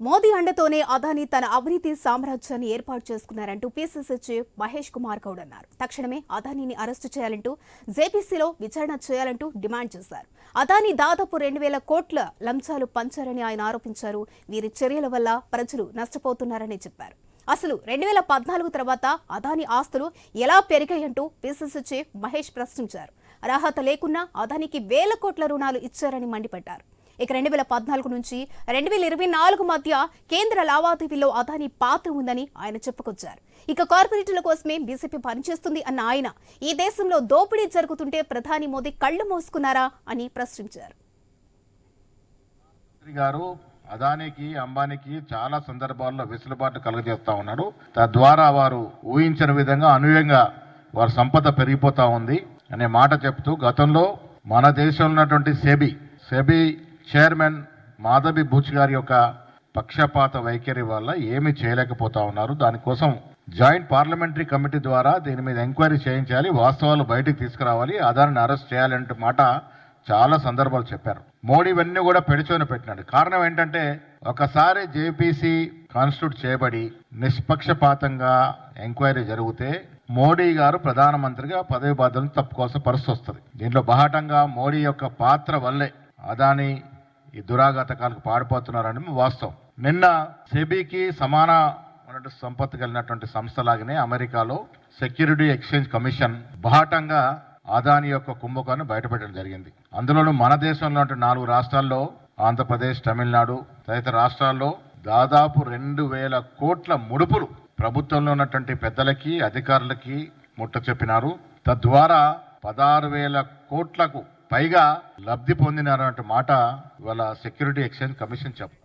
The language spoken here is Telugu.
మోదీ అండతోనే అదానీ తన అవినీతి సామ్రాజ్యాన్ని ఏర్పాటు చేసుకున్నారంటూ పీసీసీ చీఫ్ మహేష్ కుమార్ గౌడ్ అన్నారు. తక్షణమే అదానీని అరెస్టు చేయాలంటూ జేపీసీలో విచారణ చేయాలంటూ డిమాండ్ చేశారు. అదాని దాదాపు రెండు వేల కోట్ల లంచాలు పంచారని ఆయన ఆరోపించారు. వీరి చర్యల వల్ల ప్రజలు నష్టపోతున్నారని చెప్పారు. అసలు రెండు వేల పద్నాలుగు తర్వాత అదాని ఆస్తులు ఎలా పెరిగాయంటూ పీసీసీ చీఫ్ మహేష్ ప్రశ్నించారు. అర్హత లేకున్నా అదానికి వేల కోట్ల రుణాలు ఇచ్చారని మండిపడ్డారు. ఇక రెండు వేల పద్నాలుగు నుంచి రెండు వేల ఇరవై నాలుగు మధ్య కేంద్ర లావాదేవీల్లో అదాని పాత్ర ఉందని ఆయన చెప్పుకొచ్చారు. ఇక కార్పొరేటర్ల కోసమే బీజేపీ పనిచేస్తుంది అన్న ఆయన ఈ దేశంలో దోపిడీ జరుగుతుంటే ప్రధాని మోదీ కళ్ళు మూసుకున్నారా అని ప్రశ్నించారు. మంత్రి గారు అదానికి అంబానీకి చాలా సందర్భాల్లో వెసులుబాటు కలుగజేస్తా ఉన్నాడు. తద్వారా వారు ఊహించిన విధంగా అనుయంగా వారి సంపద పెరిగిపోతా ఉంది అనే మాట చెప్తూ గతంలో మన దేశంలో ఉన్నటువంటి SEBI SEBI chairman Madhavi Buch గారి యొక్క పక్షపాత వైఖరి వల్ల ఏమీ చేయలేకపోతా ఉన్నారు. దానికోసం జాయింట్ పార్లమెంటరీ కమిటీ ద్వారా దీని మీద ఎంక్వైరీ చేయించాలి. వాస్తవాలు బయటకు తీసుకురావాలి. అదాన్ని అరెస్ట్ చేయాలంటే మాట చాలా సందర్భాలు చెప్పారు. మోడీ ఇవన్నీ కూడా పెడిచోని పెట్టినాడు. కారణం ఏంటంటే ఒకసారి జేపీసీ కాన్స్టిట్యూట్ చేయబడి నిష్పక్షపాతంగా ఎంక్వైరీ జరిగితే మోడీ గారు ప్రధానమంత్రిగా పదవి బాధ్యతను తప్పుకోవాల్సిన పరిస్థితి వస్తుంది. దీంట్లో బహాటంగా మోడీ యొక్క పాత్ర వల్లే అదాని ఈ దురాఘాతకాలకు పాడిపోతున్నారని వాస్తవం. నిన్న సెబీకి సమాన ఉన్నటువంటి సంపత్తి కలిగినటువంటి సంస్థలాగానే అమెరికాలో సెక్యూరిటీ ఎక్స్చేంజ్ కమిషన్ బహాటంగా అదాని యొక్క కుంభకాన్ని బయటపెట్టడం జరిగింది. అందులోనూ మన దేశంలో నాలుగు రాష్ట్రాల్లో ఆంధ్రప్రదేశ్ తమిళనాడు తదితర రాష్ట్రాల్లో దాదాపు రెండు వేల కోట్ల ముడుపులు ప్రభుత్వంలో ఉన్నటువంటి పెద్దలకి అధికారులకి ముట్ట చెప్పినారు తద్వారా పదహారు వేల కోట్లకు పైగా లబ్ధి పొందినారన్నట్టు మాట ఇవాళ సెక్యూరిటీ ఎక్స్చేంజ్ కమిషన్ చెప్పు